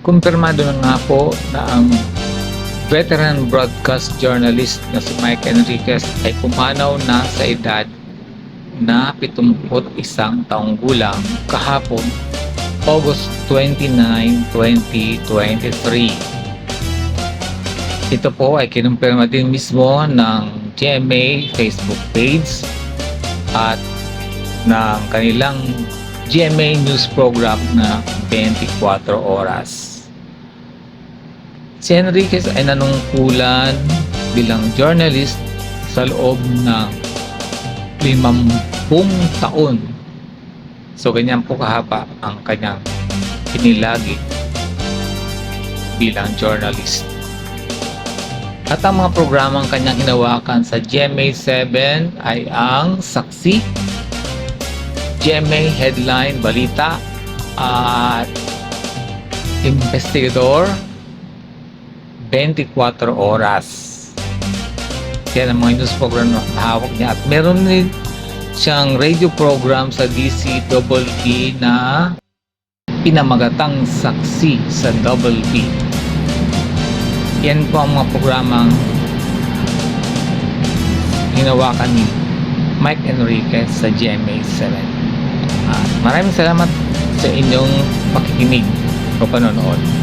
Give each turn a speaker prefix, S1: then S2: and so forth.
S1: kumpirmado na nga po na ang veteran broadcast journalist na si Mike Enriquez ay pumanaw na sa edad na 71 taong gulang kahapon August 29, 2023. Ito po ay kinumpirma din mismo ng GMA Facebook page at ng kanilang GMA News program na 24 oras. Si Enriquez ay nanungkulan bilang journalist sa loob ng 50 taon. So ganyan po kahaba ang kanyang pinilagi bilang journalist. At ang mga programang kanyang hinawakan sa GMA7 ay ang Saksi, GMA Headline Balita, at Investigador 24 Oras. Yan ang mga news program na hawak niya. At meron din siyang radio program sa DCWB na pinamagatang saksi sa Double B. Yan po ang mga programang hinawakan ni Mike Enriquez sa GMA7. At maraming salamat sa inyong pakikinig o panonood.